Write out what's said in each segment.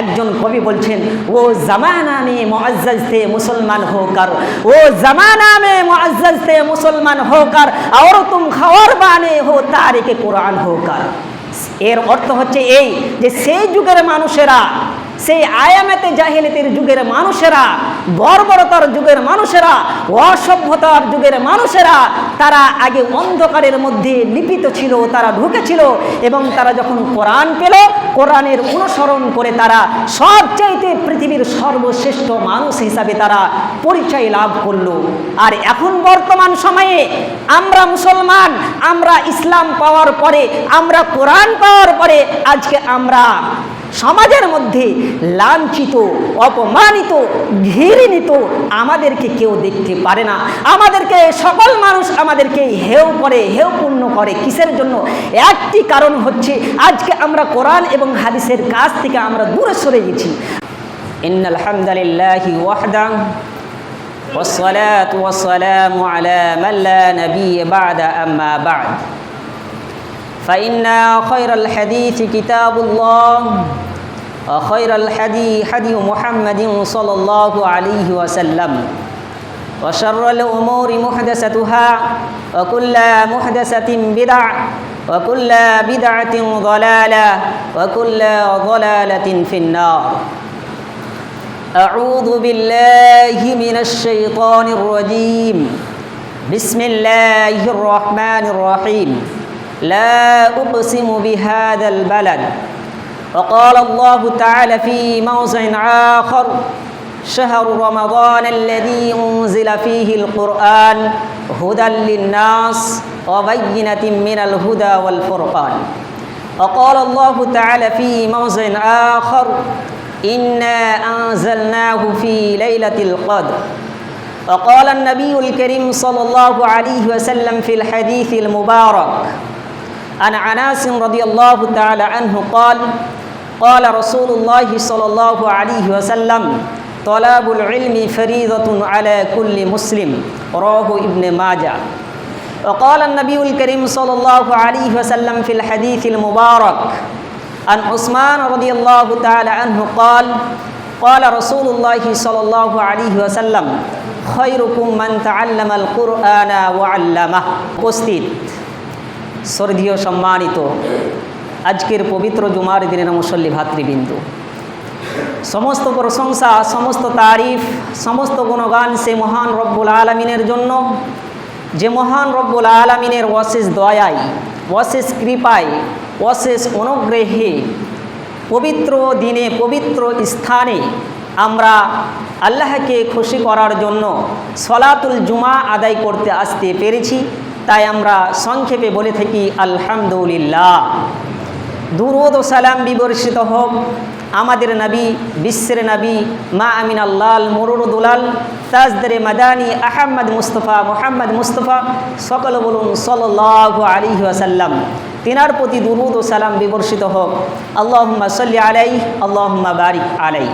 একজন কবি বলছেন, ও জামানা মে মুআজ্জাজ মুসলমান হোকার, ও জামানা মে মুআজ্জাজ মুসলমান হোকার আর তুম খাওয়ার বানে হো তারিখে কোরআন হোকার। এর অর্থ হচ্ছে এই যে সেই যুগের মানুষেরা সেই আয়ামেতে জাহিলিতের যুগের মানুষেরা, বর্বরতার যুগের মানুষেরা, অসভ্যতার যুগের মানুষেরা, তারা আগে অন্ধকারের মধ্যে লিপিত ছিল, তারা ঢুকেছিল এবং তারা যখন কোরআন পেল, কোরআনের অনুসরণ করে তারা সবচাইতে পৃথিবীর সর্বশ্রেষ্ঠ মানুষ হিসাবে তারা পরিচয় লাভ করল। আর এখন বর্তমান সময়ে আমরা মুসলমান, আমরা ইসলাম পাওয়ার পরে, আমরা কোরআন পাওয়ার পরে, আজকে আমরা সমাজের মধ্যে লাঞ্ছিত অপমানিত ঘৃণিত আমাদেরকে কেউ দেখতে পারে না আমাদেরকে সকল মানুষ আমাদেরকে হেউ করে হেউ পূর্ণ করে কিসের জন্য একটি কারণ হচ্ছে আজকে আমরা কোরআন এবং হাদিসের কাছ থেকে আমরা দূরে সরে গেছি ইন আলহামদুলিল্লাহ ওয়াহদা والصلاة والسلام على من لا نبي بعد أما بعد فإن خير الحديث كتاب الله وخير الحدي حدي محمد صلى الله عليه وسلم. وشر الأمور محدثتها وكل محدثة بدع وكل بدعة ضلالة وكل ضلالة في النار. أعوذ بالله من الشيطان الرجيم. بسم الله الرحمن الرحيم. لا أقسم بهذا البلد. وقال الله تعالى في موضع آخر شهر رمضان الذي أنزل فيه القرآن هدى للناس وبينة من الهدى والفرقان. وقال الله تعالى في موضع آخر إنا أنزلناه في ليلة القدر. وقال النبي الكريم صلى الله عليه وسلم في الحديث المبارك عن عناس رضي الله تعالى عنه قال قال رسول الله صلى الله عليه وسلم طلب العلم فريضة على كل مسلم رواه ابن ماجه وقال النبي الكريم صلى الله عليه وسلم في الحديث المبارك عن عثمان رضي الله تعالى عنه قال قال رسول الله صلى الله عليه وسلم خيركم من تعلم القرآن وعلمه উপস্থিত শ্রদ্ধীয় সম্মানিত আজকের পবিত্র জুমার দিনের মুসল্লি ভাতৃবৃন্দ। সমস্ত প্রশংসা, সমস্ত তারিফ, সমস্ত গুণগান সে মহান রব্বুল আলমিনের জন্য। যে মহান রব্বুল আলমিনের অশেষ দয়ায়, অশেষ কৃপায়, অশেষ অনুগ্রহে পবিত্র দিনে, পবিত্র স্থানে আমরা আল্লাহকে খুশি করার জন্য সলাতুল জুমা আদায় করতে আসতে পেরেছি। তাই আমরা সংক্ষেপে বলে থাকি, আলহামদুলিল্লাহ। দুরুদ ও সালাম বিবর্ষিত হোক। আমাদের নবী, বিশ্বের নবী, মা আমিন আল্লাহ মরুরুদুলাল তাজদরে মাদানী, আহম্মদ মুস্তফা, মোহাম্মদ মুস্তফা, সকল বলুন সাল্লাহ আলী আসাল্লাম তিনার প্রতি দুরুদ ও সালাম বিবর্ষিত হোক। আল্লাহম্মা সাল্লি আলাই আল্লাহম্মা বারিক আলাই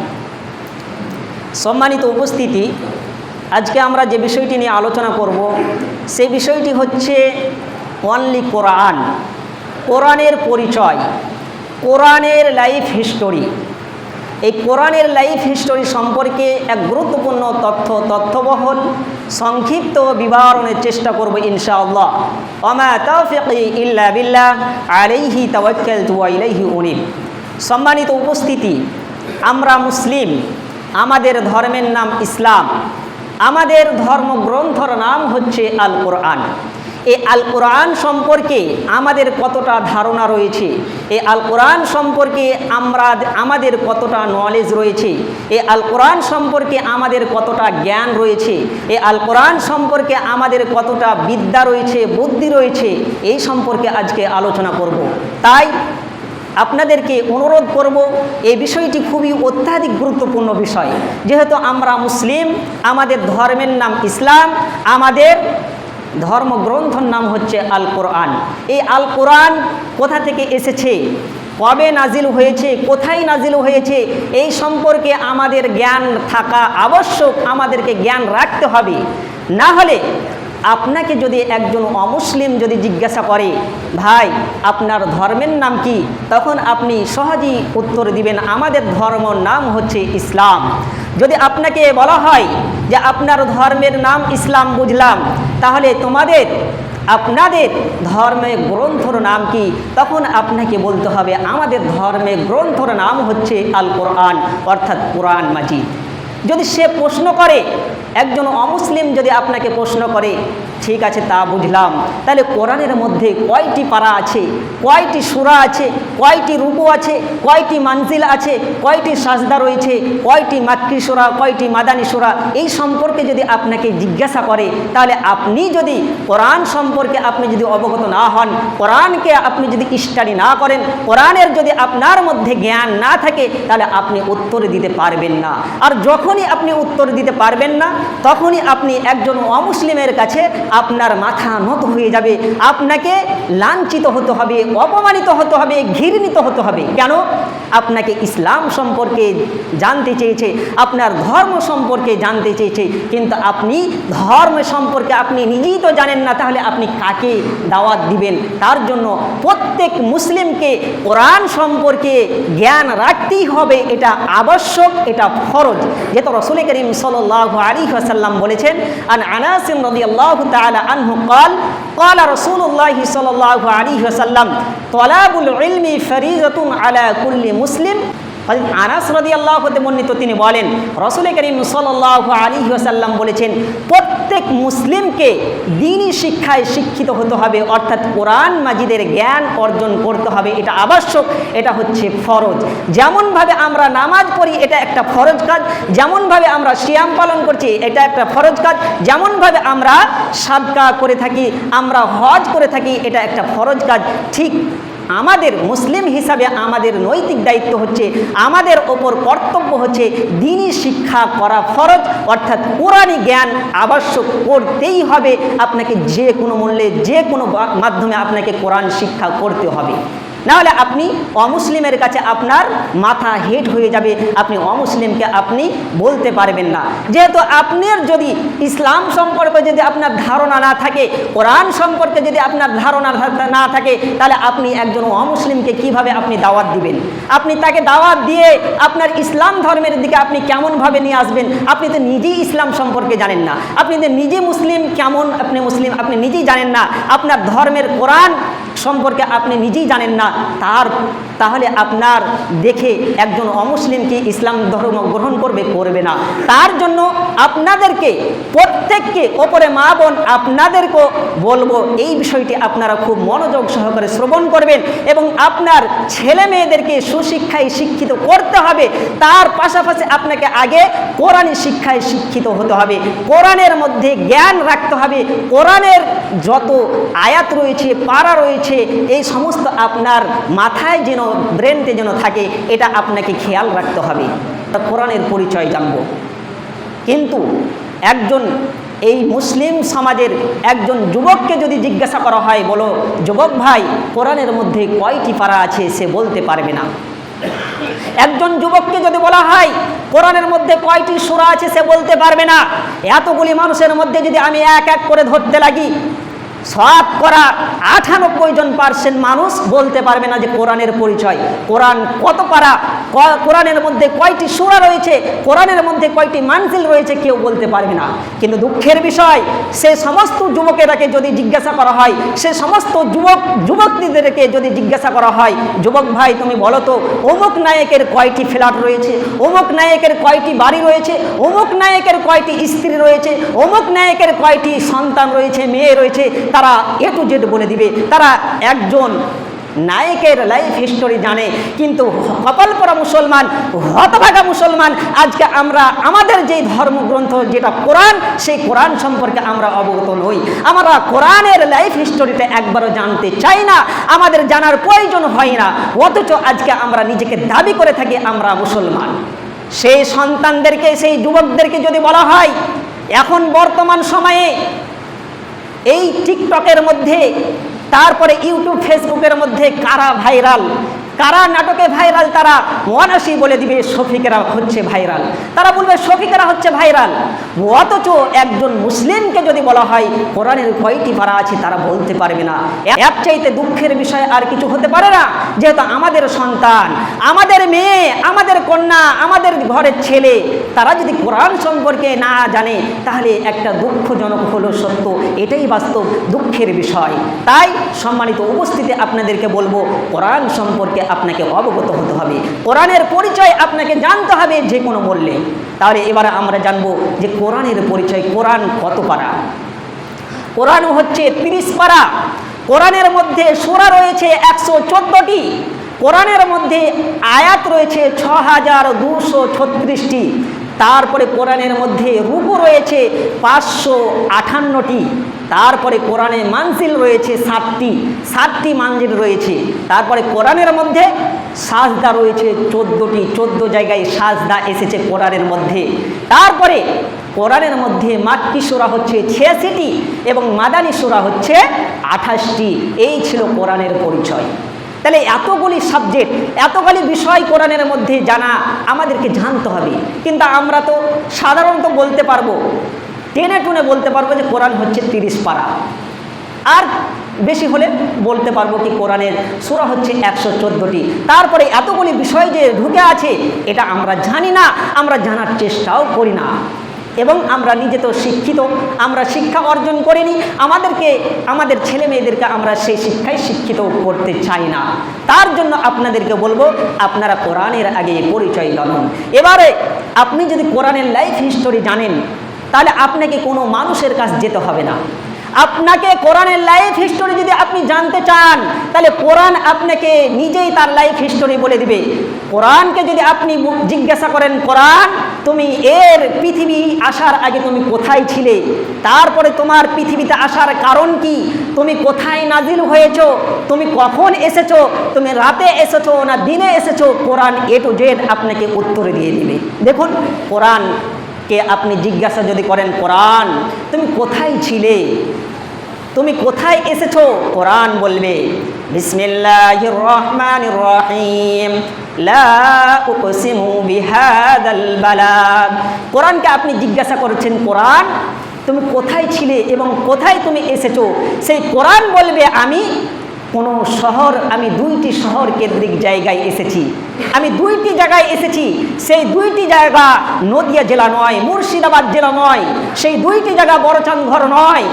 সম্মানিত উপস্থিতি আজকে আমরা যে বিষয়টি নিয়ে আলোচনা করব সেই বিষয়টি হচ্ছে অনলি কোরআন কোরআনের পরিচয় কোরআনের লাইফ হিস্টোরি এই কোরআনের লাইফ হিস্টোরি সম্পর্কে এক গুরুত্বপূর্ণ তথ্য তথ্যবহল সংক্ষিপ্ত বিবরণের চেষ্টা করব ইনশাআল্লাহ। অমা তৌফিকি ইল্লা বিল্লাহ, আলাইহি তাওয়াক্কালতু ওয়া ইলাইহি উনিব। সম্মানিত উপস্থিতি, আমরা মুসলিম, আমাদের ধর্মের নাম ইসলাম। আমাদের ধর্মগ্রন্থর নাম হচ্ছে আল কোরআন এই আল কোরআন সম্পর্কে আমাদের কতটা ধারণা রয়েছে? এই আল কোরআন সম্পর্কে আমরা, আমাদের কতটা নলেজ রয়েছে? এই আল কোরআন সম্পর্কে আমাদের কতটা জ্ঞান রয়েছে? এই আল কোরআন সম্পর্কে আমাদের কতটা বিদ্যা রয়েছে, বুদ্ধি রয়েছে? এই সম্পর্কে আজকে আলোচনা করব। তাই আপনাদেরকে অনুরোধ করব, এই বিষয়টি খুবই অত্যাধিক গুরুত্বপূর্ণ বিষয়। যেহেতু আমরা মুসলিম, আমাদের ধর্মের নাম ইসলাম, আমাদের ধর্মগ্রন্থর নাম হচ্ছে আল কোরআন এই আল কোরআন কোথা থেকে এসেছে? কবে নাজিল হয়েছে? কোথায় নাজিল হয়েছে? এই সম্পর্কে আমাদের জ্ঞান থাকা আবশ্যক, আমাদেরকে জ্ঞান রাখতে হবে। না হলে আপনাকে যদি একজন অমুসলিম যদি জিজ্ঞাসা করে, ভাই, আপনার ধর্মের নাম কি? তখন আপনি সহজেই উত্তর দিবেন, আমাদের ধর্ম নাম হচ্ছে ইসলাম। যদি আপনাকে বলা হয় যে, আপনার ধর্মের নাম ইসলাম বুঝলাম, তাহলে তোমাদের, আপনাদের ধর্মের গ্রন্থর নাম কি? তখন আপনাকে বলতে হবে, আমাদের ধর্মের গ্রন্থর নাম হচ্ছে আল কোরআন অর্থাৎ কোরআন মাজিদ। যদি সে প্রশ্ন করে একজন অমুসলিম যদি আপনাকে প্রশ্ন করে ঠিক আছে তা বুঝলাম। তাহলে কোরআনের মধ্যে কয়টি পারা আছে? কয়টি সুরা আছে? কয়টি রূপো আছে? কয়টি মানজিল আছে? কয়টি সাজদা রয়েছে? কয়টি মাতৃ সুরা? কয়টি মাদানী সুরা? এই সম্পর্কে যদি আপনাকে জিজ্ঞাসা করে, তাহলে আপনি যদি কোরআন সম্পর্কে আপনি যদি অবগত না হন, কোরআনকে আপনি যদি স্টাডি না করেন, কোরআনের যদি আপনার মধ্যে জ্ঞান না থাকে, তাহলে আপনি উত্তর দিতে পারবেন না। আর যখনই আপনি উত্তর দিতে পারবেন না, তখনই আপনি একজন অমুসলিমের কাছে আপনার মাথা নত হয়ে যাবে। আপনাকে লাঞ্ছিত হতে হবে, অপমানিত হতে হবে, ঘৃণিত হতে হবে। কেন? আপনাকে ইসলাম সম্পর্কে জানতে চেয়েছে, আপনার ধর্ম সম্পর্কে জানতে চেয়েছে। কিন্তু আপনি ধর্ম সম্পর্কে আপনি নিজেই তো জানেন না, তাহলে আপনি কাকে দাওয়াত দিবেন? তার জন্য প্রত্যেক মুসলিমকে কোরআন সম্পর্কে জ্ঞান রাখতেই হবে, এটা আবশ্যক, এটা ফরজ। যেহেতু রসুল করিম সাল্লাহ আলী আসাল্লাম বলেছেন, আন আনাসিম রদি আল্লাহ تعالى عنه قال قال رسول الله صلى الله عليه وسلم طلب العلم فريضة على كل مسلم আনাস রাদিয়াল্লাহু হতে বর্ণিত তিনি বলেন, রসুল করিম সাল্লাল্লাহু আলাইহি ওয়াসাল্লাম বলেছেন, প্রত্যেক মুসলিমকে দিনই শিক্ষায় শিক্ষিত হতে হবে, অর্থাৎ কোরআন মাজিদের জ্ঞান অর্জন করতে হবে, এটা আবশ্যক, এটা হচ্ছে ফরজ। যেমনভাবে আমরা নামাজ পড়ি, এটা একটা ফরজ কাজ, যেমনভাবে আমরা সিয়াম পালন করছি, এটা একটা ফরজ কাজ, যেমনভাবে আমরা সাদকা করে থাকি, আমরা হজ করে থাকি, এটা একটা ফরজ কাজ, ঠিক আমাদের মুসলিম হিসাবে আমাদের নৈতিক দায়িত্ব হচ্ছে, আমাদের ওপর কর্তব্য হচ্ছে দিনই শিক্ষা করা ফরজ, অর্থাৎ পুরানি জ্ঞান আবশ্যক করতেই হবে। আপনাকে যে কোনো মূল্যে, যে কোনো মাধ্যমে আপনাকে কোরআন শিক্ষা করতে হবে। নাহলে আপনি অমুসলিমের কাছে আপনার মাথা হেট হয়ে যাবে। আপনি অমুসলিমকে আপনি বলতে পারবেন না। যেহেতু আপনার যদি ইসলাম সম্পর্কে যদি আপনার ধারণা না থাকে, কোরআন সম্পর্কে যদি আপনার ধারণা না থাকে, তাহলে আপনি একজন অমুসলিমকে কীভাবে আপনি দাওয়াত দিবেন? আপনি তাকে দাওয়াত দিয়ে আপনার ইসলাম ধর্মের দিকে আপনি কেমনভাবে নিয়ে আসবেন? আপনি তো নিজেই ইসলাম সম্পর্কে জানেন না। আপনি তো নিজে মুসলিম, কেমন আপনি মুসলিম, আপনি নিজেই জানেন না। আপনার ধর্মের কোরআন সম্পর্কে আপনি নিজেই জানেন না, তার, তাহলে আপনার দেখে একজন অমুসলিম কি ইসলাম ধর্ম গ্রহণ করবে করবে না। তার জন্য আপনাদেরকে, প্রত্যেককে ওপরে মা বোন, আপনাদেরকেও বলব, এই বিষয়টি আপনারা খুব মনোযোগ সহকারে শ্রবণ করবেন এবং আপনার ছেলে মেয়েদেরকে সুশিক্ষায় শিক্ষিত করতে হবে। তার পাশাপাশি আপনাকে আগে কোরআনী শিক্ষায় শিক্ষিত হতে হবে। কোরআনের মধ্যে জ্ঞান রাখতে হবে। কোরআনের যত আয়াত রয়েছে, পারা রয়েছে এই সমস্ত আপনার মাথায় যেন ব্রেনতে যেন থাকে, এটা আপনাকে খেয়াল রাখতে হবে। তা কোরআনের পরিচয় জানব। কিন্তু একজন, এই মুসলিম সমাজের একজন যুবককে যদি জিজ্ঞাসা করা হয়, বলো, যুবক ভাই, কোরআনের মধ্যে কয়টি পারা আছে? সে বলতে পারবে না। একজন যুবককে যদি বলা হয়, কোরআনের মধ্যে কয়টি সুরা আছে? সে বলতে পারবে না। এতগুলি মানুষের মধ্যে যদি আমি এক এক করে ধরতে লাগি সব করা আটানব্বই জন পার্সেন্ট মানুষ বলতে পারবে না যে কোরআনের পরিচয়। কোরআন কত পারা? কোরআনের মধ্যে কয়টি সুরা রয়েছে? কোরআনের মধ্যে কয়টি মানসিল রয়েছে কেউ বলতে পারবে না। কিন্তু দুঃখের বিষয়, সে সমস্ত যুবকেরাকে যদি জিজ্ঞাসা করা হয়, সে সমস্ত যুবক যুবকদেরকে যদি জিজ্ঞাসা করা হয়, যুবক ভাই, তুমি বলো তো, অমুক নায়কের কয়টি ফ্ল্যাট রয়েছে? অমুক নায়কের কয়টি বাড়ি রয়েছে? অমুক নায়কের কয়টি স্ত্রী রয়েছে? অমুক নায়কের কয়টি সন্তান রয়েছে, মেয়ে রয়েছে? তারা এ টু জেড বলে দিবে। তারা একজন নায়কের লাইফ হিস্টোরি জানে, কিন্তু কপাল পরা মুসলমান, হতভাগা মুসলমান, আজকে আমরা আমাদের যেই ধর্মগ্রন্থ যেটা কোরআন, সেই কোরআন সম্পর্কে আমরা অবগত নই। আমরা কোরআনের লাইফ হিস্টোরিটা একবারও জানতে চাই না। আমাদের জানার প্রয়োজন হয় না। অথচ আজকে আমরা নিজেকে দাবি করে থাকি আমরা মুসলমান। সেই সন্তানদেরকে, সেই যুবকদেরকে যদি বলা হয়, এখন বর্তমান সময়ে এই টিকটকের মধ্যে তারপরে ইউটিউব ফেসবুকের মধ্যে কারা ভাইরাল? কারা নাটকে ভাইরাল তারা? মহানাসি বলে দিবে, শফিকেরা হচ্ছে ভাইরাল। তারা বলবে, শফিকেরা হচ্ছে ভাইরাল। অথচ একজন মুসলিমকে যদি বলা হয়, কোরআনের কয়টি পারা আছে তারা বলতে পারবে না। এক চাইতে দুঃখের বিষয় আর কিছু হতে পারে না। যেহেতু আমাদের সন্তান, আমাদের মেয়ে, আমাদের কন্যা, আমাদের ঘরের ছেলে, তারা যদি কোরআন সম্পর্কে না জানে, তাহলে একটা দুঃখজনক হলো সত্য। এটাই বাস্তব দুঃখের বিষয়। তাই সম্মানিত উপস্থিতি আপনাদেরকে বলব, কোরআন সম্পর্কে আপনাকে অবগত হতে হবে। কোরআনের পরিচয় আপনাকে জানতে হবে যে কোনো মূল্যে। তাহলে এবারে আমরা জানব যে কোরআনের পরিচয় কোরআন কত পারা? কোরআন হচ্ছে তিরিশ পারা। কোরআনের মধ্যে সোরা রয়েছে একশো চোদ্দোটি। কোরআনের মধ্যে আয়াত রয়েছে ছ হাজার দুশো ছত্রিশটি। তারপরে কোরআনের মধ্যে রূপু রয়েছে পাঁচশো আঠান্নটি। তারপরে কোরআনে মানসিল রয়েছে সাতটি সাতটি মানজিল রয়েছে। তারপরে কোরআনের মধ্যে সাজদা রয়েছে চোদ্দোটি, চোদ্দ জায়গায় সাজদা এসেছে কোরআনের মধ্যে। তারপরে কোরআনের মধ্যে মাতৃ সোরা হচ্ছে ছিয়াশিটি এবং মাদানী সোরা হচ্ছে আঠাশটি। এই ছিল কোরআনের পরিচয়। তাহলে এতগুলি সাবজেক্ট এতগুলি বিষয় কোরআনের মধ্যে জানা আমাদেরকে জানতে হবে। কিন্তু আমরা তো সাধারণত বলতে পারব টেনে টুনে বলতে পারব যে কোরআন হচ্ছে তিরিশ পারা। আর বেশি হলে বলতে পারব কি কোরআনের সুরা হচ্ছে একশো চোদ্দোটি। তারপরে এতগুলি বিষয় যে ঢুকে আছে, এটা আমরা জানি না, আমরা জানার চেষ্টাও করি না। এবং আমরা নিজে তো শিক্ষিত, আমরা শিক্ষা অর্জন করিনি, আমাদেরকে, আমাদের ছেলে মেয়েদেরকে আমরা সেই শিক্ষায় শিক্ষিত করতে চাই না। তার জন্য আপনাদেরকে বলব, আপনারা কোরআনের আগে পরিচয় জানুন। এবারে আপনি যদি কোরআনের লাইফ হিস্টোরি জানেন তাহলে আপনাকে কোনো মানুষের কাছ যেতে হবে না। আপনাকে কোরআনের লাইফ হিস্টোরি যদি আপনি জানতে চান, তাহলে কোরআন আপনাকে নিজেই তার লাইফ হিস্টোরি বলে দিবে। কোরআনকে যদি আপনি জিজ্ঞাসা করেন, কোরআন, তুমি এর পৃথিবী আসার আগে তুমি কোথায় ছিলে? তারপরে তোমার পৃথিবীতে আসার কারণ কি? তুমি কোথায় নাজিল হয়েছো? তুমি কখন এসেছ? তুমি রাতে এসেছ না দিনে এসেছ? কোরআন এ টু জেড আপনাকে উত্তর দিয়ে দিবে। দেখুন, কোরআন কে আপনি জিজ্ঞাসা যদি করেন, কোরআন, তুমি কোথায় ছিলে? তুমি কোথায় এসেছ? কোরআন বলবে রহিম, লা কোরআনকে আপনি জিজ্ঞাসা করেছেন, কোরআন, তুমি কোথায় ছিলে এবং কোথায় তুমি এসেছ? সেই কোরআন বলবে, আমি কোনো শহর, আমি দুইটি শহর কেন্দ্রিক জায়গায় এসেছি। আমি দুইটি জায়গায় এসেছি। সেই দুইটি জায়গা নদিয়া জেলা নয়, মুর্শিদাবাদ জেলা নয়, সেই দুইটি জায়গা বড়চাঁদঘর নয়,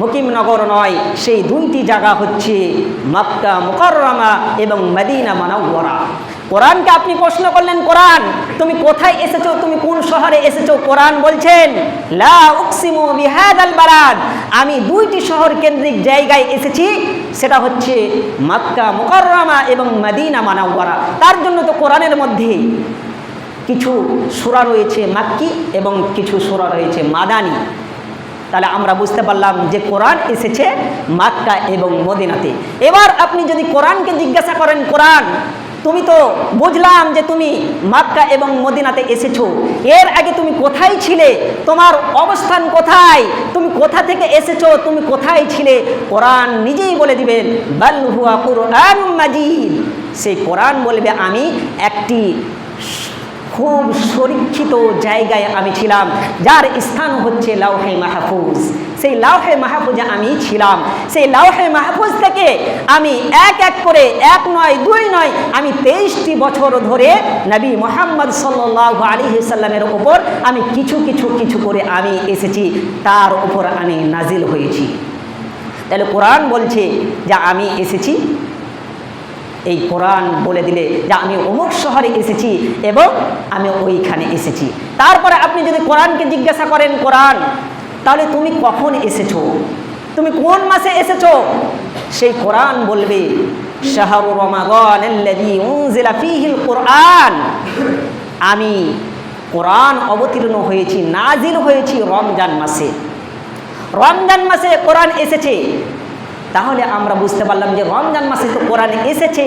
মুকিমনগর নয়, সেই দুইটি জায়গা হচ্ছে মক্কা মুকররমা এবং মদিনা মানবরা কোরআনকে আপনি প্রশ্ন করলেন, কোরআন, তুমি কোথায় এসেছ, তুমি কোন শহরে এসেছ? কোরআন বলছেন, লা আমি দুইটি শহর কেন্দ্রিক জায়গায় এসেছি সেটা হচ্ছে মাক্কা মুকররমা এবং মাদিনা মানাওয়ারা। তার জন্য তো কোরআনের মধ্যে কিছু সুরা রয়েছে মাক্কি এবং কিছু সুরা রয়েছে মাদানি। তাহলে আমরা বুঝতে পারলাম যে কোরআন এসেছে মাক্কা এবং মদিনাতে। এবার আপনি যদি কোরআনকে জিজ্ঞাসা করেন, কোরআন তুমি তো বুঝলাম যে তুমি মাক্কা এবং মদিনাতে এসেছ। এর আগে তুমি কোথায় ছিলে? তোমার অবস্থান কোথায়? তুমি কোথা থেকে এসেছ? তুমি কোথায় ছিলে? কোরআন নিজেই বলে দিবেন বাল্লুয়া কুরআন সেই কোরআন বলবে, আমি একটি খুব সুরক্ষিত জায়গায় আমি ছিলাম, যার স্থান হচ্ছে লাউহে মাহফুজ। সেই লাউহে মাহফুজে আমি ছিলাম। সেই লাউহে মাহফুজ থেকে আমি এক এক করে এক নয়, দুই নয়, আমি তেইশটি বছর ধরে নবী মোহাম্মদ সাল্লাহ আলী সাল্লামের ওপর আমি কিছু কিছু কিছু করে আমি এসেছি। তার উপর আমি নাজিল হয়েছি। তাহলে কোরআন বলছে যে আমি এসেছি এই কোরআন বলে দিলে যে আমি অমুক শহরে এসেছি এবং আমি ওইখানে এসেছি। তারপরে আপনি যদি কোরআনকে জিজ্ঞাসা করেন, কোরআন, তাহলে তুমি কখন এসেছ? তুমি কোন মাসে এসেছ? সেই কোরআন বলবে, শাহরু কোরআন। আমি কোরআন অবতীর্ণ হয়েছি, নাজিল হয়েছি রমজান মাসে। রমজান মাসে কোরআন এসেছে। তাহলে আমরা বুঝতে পারলাম যে রমজান মাসে তো কোরআন এসেছে।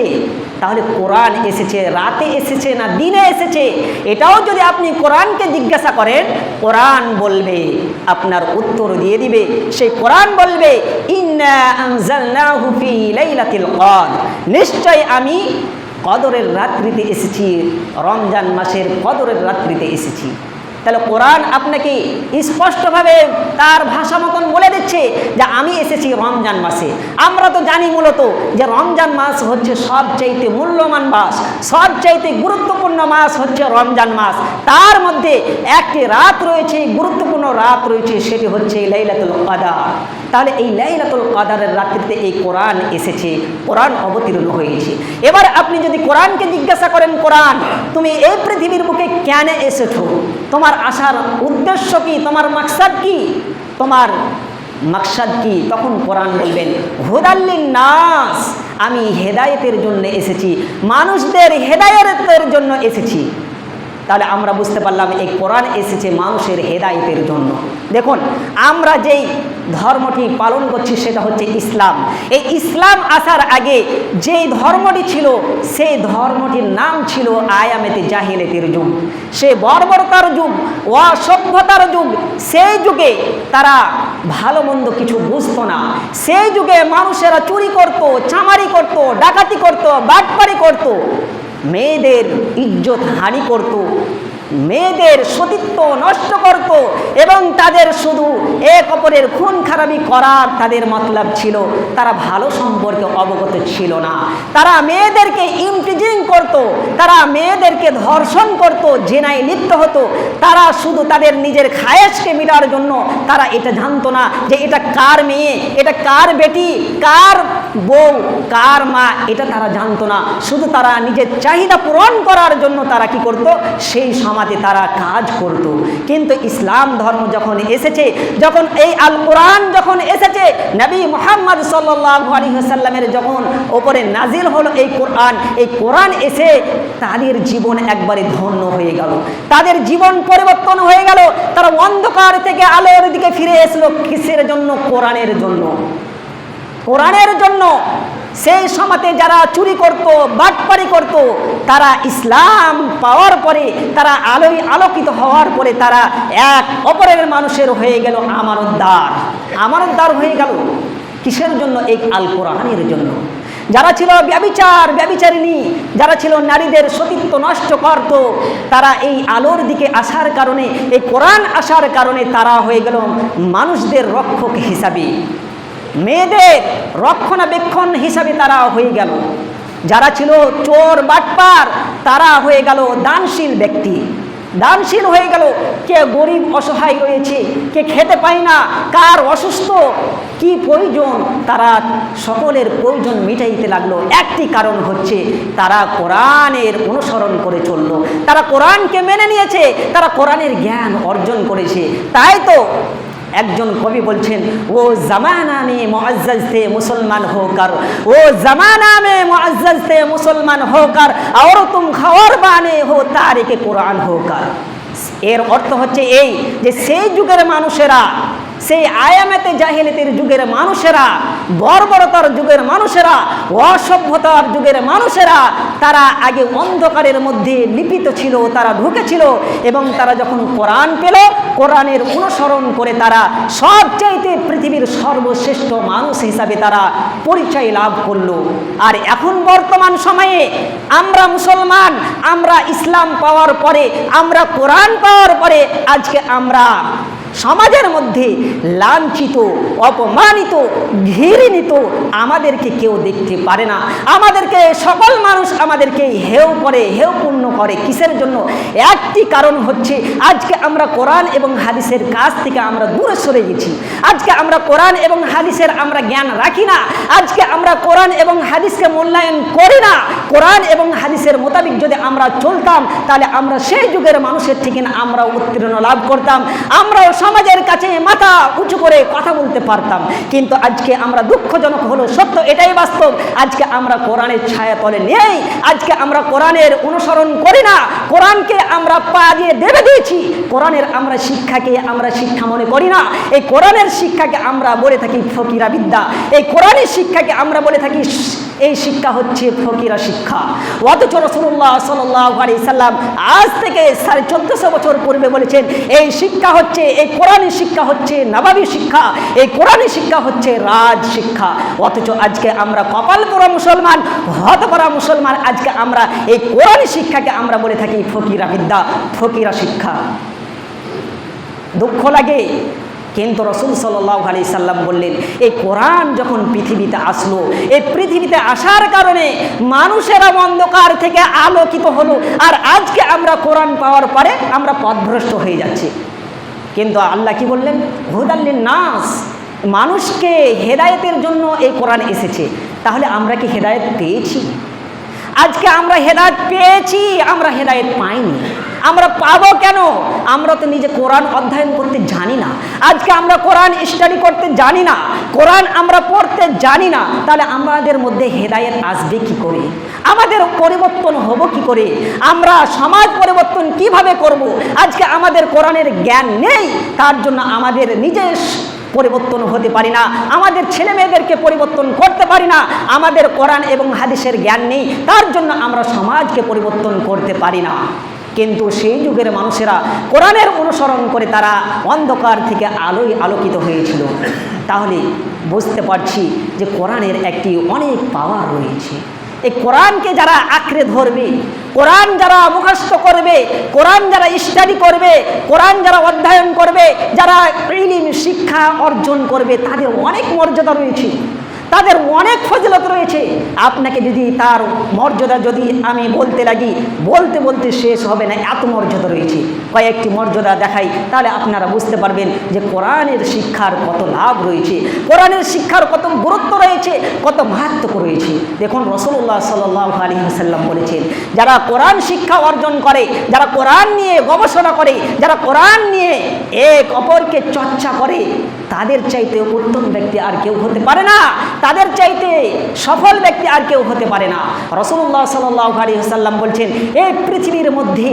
তাহলে কোরআন এসেছে, রাতে এসেছে না দিনে এসেছে? এটাও যদি আপনি কোরআনকে জিজ্ঞাসা করেন, কোরআন বলবে, আপনার উত্তর দিয়ে দিবে। সেই কোরআন বলবে নিশ্চয় আমি কদরের রাত্রিতে এসেছি, রমজান মাসের কদরের রাত্রিতে এসেছি। তাহলে কোরআন আপনাকে স্পষ্টভাবে তার ভাষা মতন বলে দিচ্ছে যে আমি এসেছি রমজান মাসে। আমরা তো জানি মূলত যে রমজান মাস হচ্ছে সবচাইতে মূল্যবান মাস, সবচাইতে গুরুত্বপূর্ণ মাস হচ্ছে রমজান মাস। তার মধ্যে একটি রাত রয়েছে, গুরুত্বপূর্ণ রাত রয়েছে, সেটি হচ্ছে লাইলাতুল কাদার। তাহলে এই লাইলাতুল কাদারের রাত্রিতে এই কোরআন এসেছে, কোরআন অবতীর্ণ হয়েছে এবার আপনি যদি কোরআনকে জিজ্ঞাসা করেন, কোরআন, তুমি এই পৃথিবীর বুকে কেন এসেছ? তোমার আসার উদ্দেশ্য কি? তোমার মাকসাদ কি? তোমার মাকসাদ কি? তখন কোরআন বলবেন হুদাল্লিন নাস আমি হেদায়েতের জন্য এসেছি। মানুষদের হেদায়েতের জন্য এসেছি। তাহলে আমরা বুঝতে পারলাম এই কোরআন এসেছে মানুষের হেদায়েতের জন্য। দেখুন, আমরা যেই ধর্মটি পালন করছি সেটা হচ্ছে ইসলাম। এই ইসলাম আসার আগে যেই ধর্মটি ছিল, সেই ধর্মটির নাম ছিল আয়ামেতে জাহিলেতের যুগ। সে বর্বরতার যুগ, অসভ্যতার যুগ, সেই যুগে তারা ভালো মন্দ কিছু বুঝতো না। সেই যুগে মানুষেরা চুরি করত, চামারি করত, ডাকাতি করত, বাটপারি করত। মেয়েদের ইজ্জত হানি করত। মেয়েদের সতীত্ব নষ্ট করত এবং তাদের শুধু এক অপরের খুন খারাপি করার তাদের মতলব ছিল। তারা ভালো সম্পর্কে অবগত ছিল না। তারা মেয়েদেরকে ইমটিজিং করত, তারা মেয়েদেরকে ধর্ষণ করত, জেনায় লিপ্ত হতো। তারা শুধু তাদের নিজের খায়েশকে মেটার জন্য তারা এটা জানতো না যে এটা কার মেয়ে, এটা কার বেটি, কার বউ, কার মা, এটা তারা জানতো না। শুধু তারা নিজের চাহিদা পূরণ করার জন্য তারা কি করত? সেই সমাজে তারা কাজ করত। কিন্তু ইসলাম ধর্ম যখন এসেছে, যখন এই আল কোরআন যখন এসেছে, নবী মোহাম্মদ আলাইহি যখন ওপরে নাজিল হলো এই কোরআন এই কোরআন এসে তাদের জীবন একবারে ধন্য হয়ে গেল। তাদের জীবন পরিবর্তন হয়ে গেল। তারা অন্ধকার থেকে আলোর দিকে ফিরে এসলো কিসের জন্য? কোরআনের জন্য। কোরআনের জন্য। সেই সমাতে যারা চুরি করত, বাটপারি করত, তারা ইসলাম পাওয়ার পরে, তারা আলোয় আলোকিত হওয়ার পরে তারা এক অপরের মানুষের হয়ে গেল আমানতদার। আমানতদার হয়ে গেল কিসের জন্য? এই আল কোরআনের জন্য। যারা ছিল ব্যবিচার, ব্যবিচারিণী, যারা ছিল নারীদের সতীত্ব নষ্ট করত, তারা এই আলোর দিকে আসার কারণে, এই কোরআন আসার কারণে তারা হয়ে গেল মানুষদের রক্ষক হিসাবে। মেয়েদের রক্ষণাবেক্ষণ হিসাবে তারা হয়ে গেল। যারা ছিল চোর বাটপার, তারা হয়ে গেল দানশীল ব্যক্তি। দানশীল হয়ে গেল, কে গরিব অসহায় রয়েছে, কে খেতে পায় না, কার অসুস্থ, কি প্রয়োজন, তারা সকলের প্রয়োজন মিটাইতে লাগল। একটি কারণ হচ্ছে, তারা কোরআনের অনুসরণ করে চলল। তারা কোরআনকে মেনে নিয়েছে, তারা কোরআনের জ্ঞান অর্জন করেছে। তাই তো एक कवि बोल ओ जमाना में मुआज्जज थे मुसलमान होकर ओ जमाना में मुआज्जज थे मुसलमान होकर और तुम खबर बने हो तारीख कुरान होकर एर अर्थ हे से जुगे मानुषेरा সেই আয়ামেতে জাহিলিতের যুগের মানুষেরা, বর্বরতার যুগের মানুষেরা, অসভ্যতার যুগের মানুষেরা, তারা আগে অন্ধকারের মধ্যে লিপিত ছিল, তারা ঢুকেছিল এবং তারা যখন কোরআন পেল, কোরআনের অনুসরণ করে তারা সবচাইতে পৃথিবীর সর্বশ্রেষ্ঠ মানুষ হিসাবে তারা পরিচয় লাভ করল। আর এখন বর্তমান সময়ে আমরা মুসলমান, আমরা ইসলাম পাওয়ার পরে, আমরা কোরআন পাওয়ার পরে, আজকে আমরা সমাজের মধ্যে লাঞ্ছিত, অপমানিত, ঘৃণিত আমাদেরকে কেউ দেখতে পারে না। আমাদেরকে সকল মানুষ আমাদেরকে হেউ করে হেউ পূর্ণ করে। কিসের জন্য? একটি কারণ হচ্ছে, আজকে আমরা কোরআন এবং হাদিসের কাছ থেকে আমরা দূরে সরে গেছি। আজকে আমরা কোরআন এবং হাদিসের আমরা জ্ঞান রাখি না। আজকে আমরা কোরআন এবং হাদিসকে মূল্যায়ন করি না। কোরআন এবং হাদিসের মোতাবিক যদি আমরা চলতাম, তাহলে আমরা সেই যুগের মানুষের থেকে আমরা উত্তীর্ণ লাভ করতাম। আমরাও সমাজের কাছে মাথা উঁচু করে কথা বলতে পারতাম। কিন্তু আজকে আমরা দুঃখজনক হলো, সত্য এটাই বাস্তব। আজকে আমরা কোরআনের ছায়া তলে নেই। আজকে আমরা কোরআনের অনুসরণ করি না। কোরআনকে আমরা পা দিয়ে দেবে দিয়েছি। কোরআনের আমরা শিক্ষাকে আমরা শিক্ষা মনে করি না। এই কোরআনের শিক্ষাকে আমরা বলে থাকি ফকিরা বিদ্যা এই কোরআনের শিক্ষাকে আমরা বলে থাকি এই শিক্ষা হচ্ছে ফকিরা শিক্ষা। অথচ রসুল্লাহ সাল্লাহ সাল্লাম আজ থেকে সাড়ে চোদ্দশো বছর পূর্বে বলেছেন, এই শিক্ষা হচ্ছে, এই কোরআনী শিক্ষা হচ্ছে নবাবী শিক্ষা, এই কোরআনী শিক্ষা হচ্ছে রাজ শিক্ষা। অথচ আজকে আমরা কপাল পোড়া মুসলমান, হত করা মুসলমান, আজকে আমরা এই কোরআনী শিক্ষাকে আমরা বলে থাকি ফকিরা বিদ্যা, ফকিরা শিক্ষা। দুঃখ লাগে কিন্তু রসুল সাল্লাহ সাল্লাম বললেন, এই কোরআন যখন পৃথিবীতে আসলো, এই পৃথিবীতে আসার কারণে মানুষেরা অন্ধকার থেকে আলোকিত হলো, আর আজকে আমরা কোরআন পাওয়ার পরে আমরা পথভ্রষ্ট হয়ে যাচ্ছি। কিন্তু আল্লাহ কি বললেন? হুদাল্লিন নাস মানুষকে হেদায়েতের জন্য এই কোরআন এসেছে। তাহলে আমরা কি হেদায়েত পেয়েছি? আজকে আমরা হেদায়ত পেয়েছি, আমরা হেদায়ত পাইনি। আমরা পাবো কেন? আমরা তো নিজে কোরআন অধ্যয়ন করতে জানি না। আজকে আমরা কোরআন স্টাডি করতে জানি না। কোরআন আমরা পড়তে জানি না। তাহলে আমাদের মধ্যে হেদায়েত আসবে কি করে? আমাদের পরিবর্তন হব কি করে? আমরা সমাজ পরিবর্তন কীভাবে করব? আজকে আমাদের কোরআনের জ্ঞান নেই, তার জন্য আমাদের নিজের পরিবর্তন হতে পারি না। আমাদের ছেলে মেয়েদেরকে পরিবর্তন করতে পারি না। আমাদের কোরআন এবং হাদিসের জ্ঞান নেই, তার জন্য আমরা সমাজকে পরিবর্তন করতে পারি না। কিন্তু সেই যুগের মানুষেরা কোরআনের অনুসরণ করে তারা অন্ধকার থেকে আলোয় আলোকিত হয়েছিল। তাহলে বুঝতে পারছি যে কোরআনের একটি অনেক পাওয়ার রয়েছে। এই কোরআনকে যারা আঁকড়ে ধরবে, কোরআন যারা মুখস্থ করবে, কোরআন যারা স্টাডি করবে, কোরআন যারা অধ্যয়ন করবে, যারা ইলিম শিক্ষা অর্জন করবে, তাদের অনেক মর্যাদা রয়েছে। তাদের অনেক ফজিলত রয়েছে। আপনাকে যদি তার মর্যাদা যদি আমি বলতে লাগি, বলতে বলতে শেষ হবে না, এত মর্যাদা রয়েছে। কয়েকটি মর্যাদা দেখাই, তাহলে আপনারা বুঝতে পারবেন যে কোরআনের শিক্ষার কত লাভ রয়েছে। কোরআনের শিক্ষার কত গুরুত্ব রয়েছে, কত মাহাত্ম রয়েছে। দেখুন রসুল্লাহ সাল্লাহ আলী হাসাল্লাম বলেছেন, যারা কোরআন শিক্ষা অর্জন করে, যারা কোরআন নিয়ে গবেষণা করে, যারা কোরআন নিয়ে এক অপরকে চর্চা করে, তাদের চাইতে উত্তম ব্যক্তি আর কেউ হতে পারে না। তাদের চাইতে সফল ব্যক্তি আর কেউ হতে পারে না। রসুল্লাহ হাসাল্লাম বলছেন, এই পৃথিবীর মধ্যে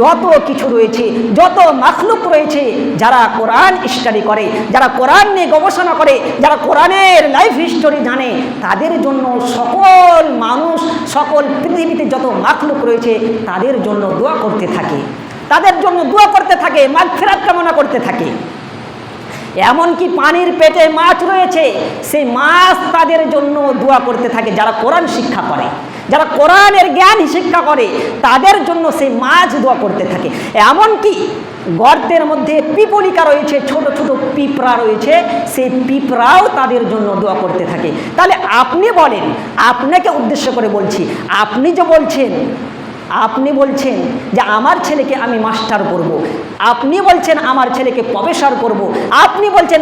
যত কিছু রয়েছে, যত মাখলুক রয়েছে, যারা কোরআন স্টাডি করে, যারা কোরআন নিয়ে গবেষণা করে, যারা কোরআনের লাইফ হিস্টোরি জানে, তাদের জন্য সকল মানুষ, সকল পৃথিবীতে যত মাখলুক রয়েছে, তাদের জন্য দোয়া করতে থাকে। তাদের জন্য দোয়া করতে থাকে মাঘ ফেরাত কামনা করতে থাকে। এমনকি পানির পেটে মাছ রয়েছে, সেই মাছ তাদের জন্য দোয়া করতে থাকে, যারা কোরআন শিক্ষা করে, যারা কোরআনের জ্ঞান শিক্ষা করে, তাদের জন্য সেই মাছ দোয়া করতে থাকে। এমনকি গর্তের মধ্যে পিপলিকা রয়েছে, ছোট ছোট পিঁপড়া রয়েছে, সেই পিঁপড়াও তাদের জন্য দোয়া করতে থাকে। তাহলে আপনি বলেন, আপনাকে উদ্দেশ্য করে বলছি, আপনি যে বলছেন আপনি বলছেন যে আমার ছেলেকে আমি মাস্টার করব। আপনি বলছেন আমার ছেলেকে প্রফেসর করব। আপনি বলছেন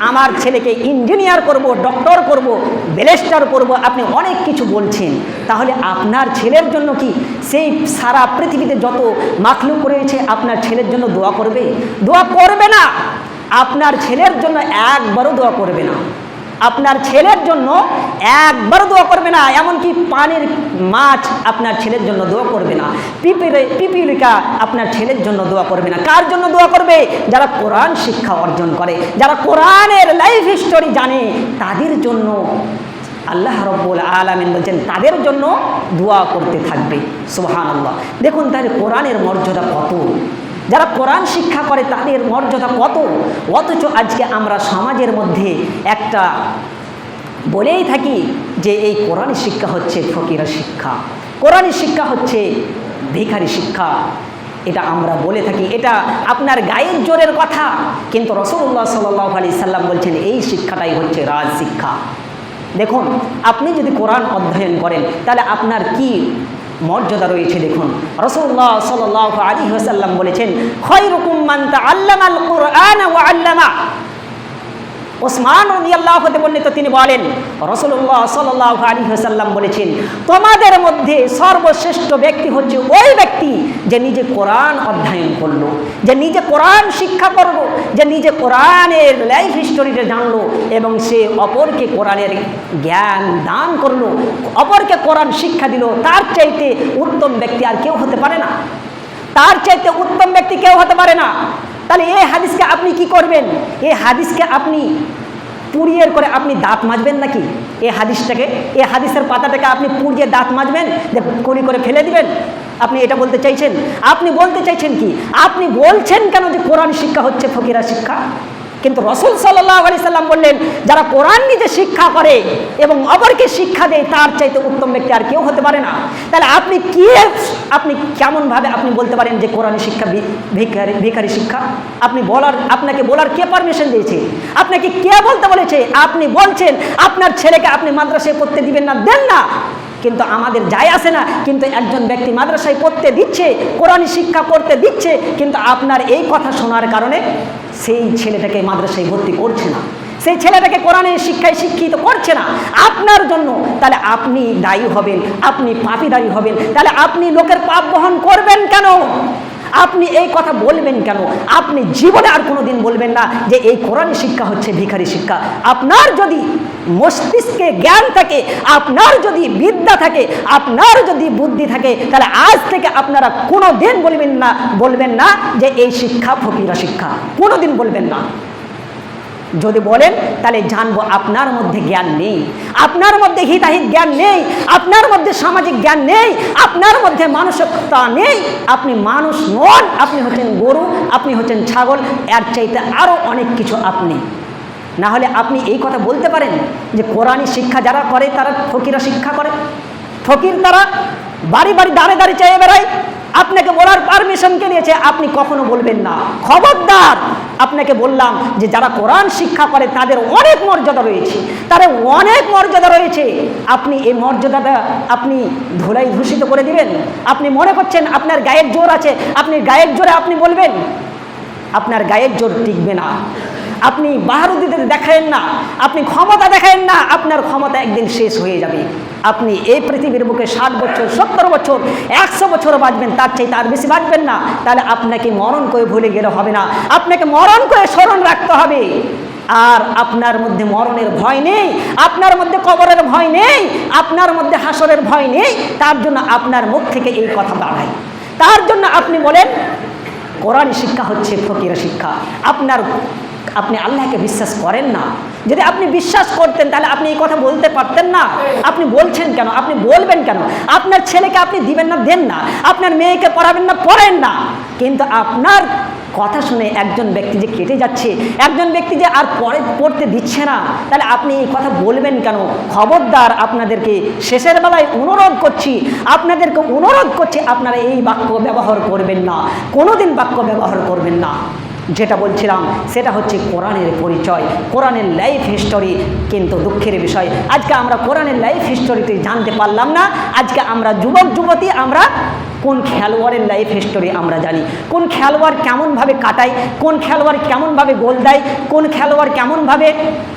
আমার ছেলেকে ইঞ্জিনিয়ার করব, ডক্টর করব, ব্যারিস্টার করব আপনি অনেক কিছু বলছেন তাহলে আপনার ছেলের জন্য কি সেই সারা পৃথিবীতে যত মাখলুক রয়েছে আপনার ছেলের জন্য দোয়া করবে দোয়া করবে না আপনার ছেলের জন্য একবারও দোয়া করবে না আপনার ছেলের জন্য একবার দোয়া করবে না, এমনকি পানির মাছ আপনার ছেলের জন্য দোয়া করবে না। পিপিলে পিপিলিকা আপনার ছেলের জন্য দোয়া করবে না। কার জন্য দোয়া করবে? যারা কোরআন শিক্ষা অর্জন করে, যারা কোরআনের লাইফ হিস্টোরি জানে, তাদের জন্য আল্লাহ রব্বুল আলমিন বলছেন, তাদের জন্য দোয়া করতে থাকবে। সুহান আল্লাহ দেখুন তাহলে কোরআনের মর্যাদা কত? যারা কোরআন শিক্ষা করে তাদের মর্যাদা কত? অথচ আজকে আমরা সমাজের মধ্যে একটা বলেই থাকি যে এই কোরআন শিক্ষা হচ্ছে ফকিরা শিক্ষা। কোরআনী শিক্ষা হচ্ছে ভিখারি শিক্ষা। এটা আমরা বলে থাকি। এটা আপনার গায়ের জোরের কথা। কিন্তু রসুল্লাহ সাল্লাহ আলি সাল্লাম বলছেন, এই শিক্ষাটাই হচ্ছে রাজ শিক্ষা। দেখুন, আপনি যদি কোরআন অধ্যয়ন করেন, তাহলে আপনার কি মর্যাদা রয়েছে, দেখুন। রসুল্লাহ সাল আলী হাসাল্লাম বলেছেন রকম মান্তা আল্লাম আল কোরআন ও আল্লামা। ওসমান আল্লাহ হতে বর্ণিত তিনি বলেন রসুল্লাহ সাল্লাহ আলী হাসাল্লাম বলেছেন, তোমাদের মধ্যে সর্বশ্রেষ্ঠ ব্যক্তি হচ্ছে ওই ব্যক্তি যে নিজে কোরআন অধ্যয়ন করল, যে নিজে কোরআন শিক্ষা করল, যে নিজে কোরআনের লাইফ হিস্টোরিটা জানলো এবং সে অপরকে কোরআনের জ্ঞান দান করল, অপরকে কোরআন শিক্ষা দিল, তার চাইতে উত্তম ব্যক্তি আর কেউ হতে পারে না। তার চাইতে উত্তম ব্যক্তি কেউ হতে পারে না। তাহলে এই হাদিসকে আপনি কি করবেন? এই হাদিসকে আপনি পুড়িয়ে করে আপনি দাঁত মাজবেন নাকি? এ হাদিসটাকে এ হাদিসের পাতাটাকে আপনি পুড়িয়ে দাঁত মাজবেন, যে কুড়ি করে ফেলে দিবেন? আপনি এটা বলতে চাইছেন? আপনি বলতে চাইছেন কি? আপনি বলছেন কেন যে কোরআন শিক্ষা হচ্ছে ফকিরা শিক্ষা? কিন্তু রসুল সাল্লাহ আলি সাল্লাম বললেন, যারা কোরআন নিজে শিক্ষা করে এবং অপরকে শিক্ষা দেয়, তার চাইতে উত্তম ব্যক্তি আর কেউ হতে পারে না। তাহলে আপনি কি, আপনি কেমনভাবে আপনি বলতে পারেন যে কোরআন শিক্ষা ভিখারি ভিখারি শিক্ষা? আপনি বলার, আপনাকে বলার কে পারমিশন দিয়েছে? আপনাকে কে বলতে বলেছে? আপনি বলছেন, আপনার ছেলেকে আপনি মাদ্রাসায় পড়তে দিবেন না, দেন না। কিন্তু আমাদের যায় আসে না, কিন্তু একজন ব্যক্তি মাদ্রাসায় পড়তে দিচ্ছে, কোরআন শিক্ষা করতে দিচ্ছে, কিন্তু আপনার এই কথা শোনার কারণে সেই ছেলেটাকে মাদ্রাসায় ভর্তি করছে না। সেই ছেলেটাকে কোরআনের শিক্ষায় শিক্ষিত করছে না। আপনার জন্য তাহলে আপনি দায়ী হবেন, আপনি পাপিদারি হবেন, তাহলে আপনি লোকের পাপ বহন করবেন কেন? আপনি এই কথা বলবেন কেন? আপনি জীবনে আর কোনো দিন বলবেন না যে এই কোরআন শিক্ষা হচ্ছে ভিখারি শিক্ষা। আপনার যদি মস্তিষ্কে জ্ঞান থাকে, আপনার যদি বিদ্যা থাকে, আপনার যদি বুদ্ধি থাকে, তাহলে আজ থেকে আপনারা কোনো দিন বলবেন না বলবেন না যে এই শিক্ষা ফকিরা শিক্ষা। কোনো দিন বলবেন না। যদি বলেন, তাহলে জানব আপনার মধ্যে জ্ঞান নেই। আপনার মধ্যে হিতাহিত জ্ঞান নেই, আপনার মধ্যে সামাজিক জ্ঞান নেই, আপনার মধ্যে মানসিকতা নেই। আপনি মানুষ নন, আপনি হচ্ছেন গরু, আপনি হচ্ছেন ছাগল, এর চাইতে আরও অনেক কিছু আপনি। না হলে আপনি এই কথা বলতে পারেন যে কোরআনই শিক্ষা যারা করে, তারা ফকিরা শিক্ষা করে। ফকির তারা বাড়ি বাড়ি দাঁড়ে দাঁড়িয়ে চেয়ে বেড়ায়। আপনাকে বলার পারমিশনকে নিয়েছে, আপনি কখনো বলবেন না। খবরদার, আপনাকে বললাম যে যারা কোরআন শিক্ষা করে, তাদের অনেক মর্যাদা রয়েছে। তাদের অনেক মর্যাদা রয়েছে। আপনি এই মর্যাদাটা আপনি ধুলাই ধূষিত করে দিবেন। আপনি মনে করছেন আপনার গায়ের জোর আছে, আপনি গায়ের জোরে আপনি বলবেন। আপনার গায়ের জোর টিকবে না। আপনি বাহারুদিদের দেখায়েন না, আপনি ক্ষমতা দেখায়েন না, আপনার ক্ষমতা একদিন শেষ হয়ে যাবে। আপনি এই পৃথিবীর বুকে ষাট বছর, সত্তর বছর, একশো বছর বাঁচবেন, তার চাইতে আর বেশি বাঁচবেন না। তাহলে আপনাকে মরণ করে ভুলে গেলে হবে না। আপনাকে মরণ করে স্মরণ রাখতে হবে। আর আপনার মধ্যে মরণের ভয় নেই, আপনার মধ্যে কবরের ভয় নেই, আপনার মধ্যে হাসরের ভয় নেই, তার জন্য আপনার মুখ থেকে এই কথা দাঁড়ায় তার জন্য আপনি বলেন, কোরআন শিক্ষা হচ্ছে ফকিরা শিক্ষা। আপনার আপনি আল্লাহকে বিশ্বাস করেন না। যদি আপনি বিশ্বাস করতেন, তাহলে আপনি এই কথা বলতে পারতেন না। আপনি বলছেন কেন? আপনি বলবেন কেন? আপনার ছেলেকে আপনি দিবেন না, দেন না। আপনার মেয়েকে পড়াবেন না, পড়েন না। কিন্তু আপনার কথা শুনে একজন ব্যক্তি যে কেটে যাচ্ছে, একজন ব্যক্তি যে আর পরে পড়তে দিচ্ছে না, তাহলে আপনি এই কথা বলবেন কেন? খবরদার আপনাদেরকে শেষের বেলায় অনুরোধ করছি, আপনাদেরকে অনুরোধ করছি, আপনারা এই বাক্য ব্যবহার করবেন না। কোনোদিন বাক্য ব্যবহার করবেন না। যেটা বলছিলাম, সেটা হচ্ছে কোরআনের পরিচয়, কোরআনের লাইফ হিস্টোরি কিন্তু দুঃখের বিষয়। আজকে আমরা কোরআনের লাইফ হিস্টোরিতে জানতে পারলাম না, আজকে আমরা যুবক যুবতী আমরা কোন খেলোয়াড়ের লাইফ হিস্টোরি আমরা জানি? কোন খেলোয়াড় কেমনভাবে কাটায়? কোন খেলোয়াড় কেমনভাবে গোল দেয়? কোন খেলোয়াড় কেমনভাবে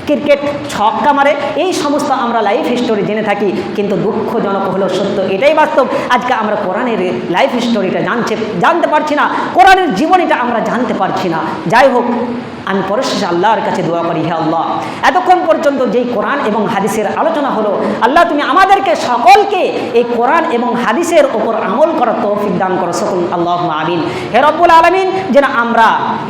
ক্রিকেট ছক্কা মারে? এই সমস্ত আমরা লাইফ হিস্টোরি জেনে থাকি। কিন্তু দুঃখজনক হলো, সত্য এটাই বাস্তব। আজকে আমরা কোরআনের লাইফ হিস্টোরিটা জানছে জানতে পারছি না। কোরআনের জীবনীটা আমরা জানতে পারছি না। যাই হোক, আমি পরিশেষে আল্লাহর কাছে দোয়া করি, হে আল্লাহ। এতক্ষণ পর্যন্ত যেই কোরআন এবং হাদিসের আলোচনা হলো, আল্লাহ তুমি আমাদেরকে সকলকে এই কোরআন এবং হাদিসের ওপর আমল করার তৌফিক দান করো, সকল আল্লাহ আমিন। হে রব্বুল আলমিন, যেন আমরা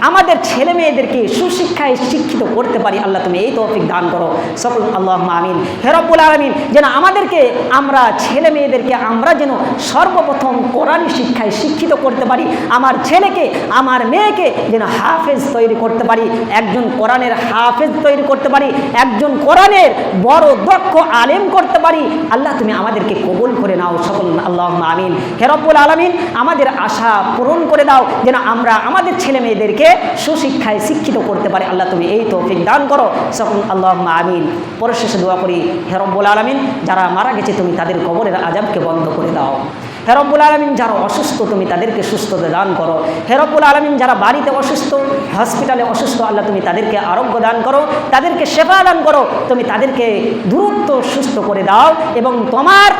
আমাদের ছেলে মেয়েদেরকে সুশিক্ষায় শিক্ষিত করতে পারি, আল্লাহ তুমি এই তৌফিক দান করো, সকল আল্লাহ আমিন। হে রব্বুল আলমিন, যেন আমাদেরকে, আমরা ছেলে মেয়েদেরকে আমরা যেন সর্বপ্রথম কোরআন শিক্ষায় শিক্ষিত করতে পারি, আমার ছেলেকে, আমার মেয়েকে যেন হাফেজ তৈরি করতে পারি, একজন কোরআনের হাফেজ তৈরি করতে পারি, একজন কোরআনের বড় দক্ষ আলেম করতে পারি, আল্লাহ তুমি আমাদেরকে কবুল করে নাও, সকল আল্লাহ আমিন। হেরব্বুল আলমিন আমাদের আশা পূরণ করে দাও, যেন আমরা আমাদের ছেলে মেয়েদেরকে সুশিক্ষায় শিক্ষিত করতে পারি। আল্লাহ তুমি এই তৌফিক দান করো। সকল আল্লাহ আমিন। পরিশেষে দোয়া করি হেরব্বুল আলমিন, যারা মারা গেছে তুমি তাদের কবরের আজাবকে বন্ধ করে দাও। হেরব্বুল আলমিন, যারা অসুস্থ তুমি তাদেরকে সুস্থতা দান করো। হেরব্বুল আলমিন, যারা বাড়িতে অসুস্থ, হসপিটালে অসুস্থ, আল্লাহ তুমি তাদেরকে আরোগ্য দান করো, তাদেরকে সেবা দান করো। তুমি তাদেরকে দূরত্ব সুস্থ করে দাও এবং তোমার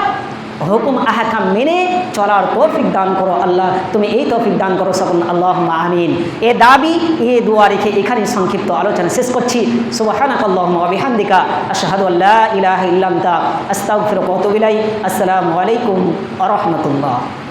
হুকুম আহাকাম মেনে চলার তৌফিক দান করো আল্লাহ। তুমি এই তৌফিক দান করো সকল। আল্লাহ আমিন। এ দাবি, এ দোয়া রেখে এখানে সংক্ষিপ্ত আলোচনা শেষ করছি। সুবাহানিকা আল্লাহ আসসালামু আলাইকুম আ রাহমাতুল্লাহ।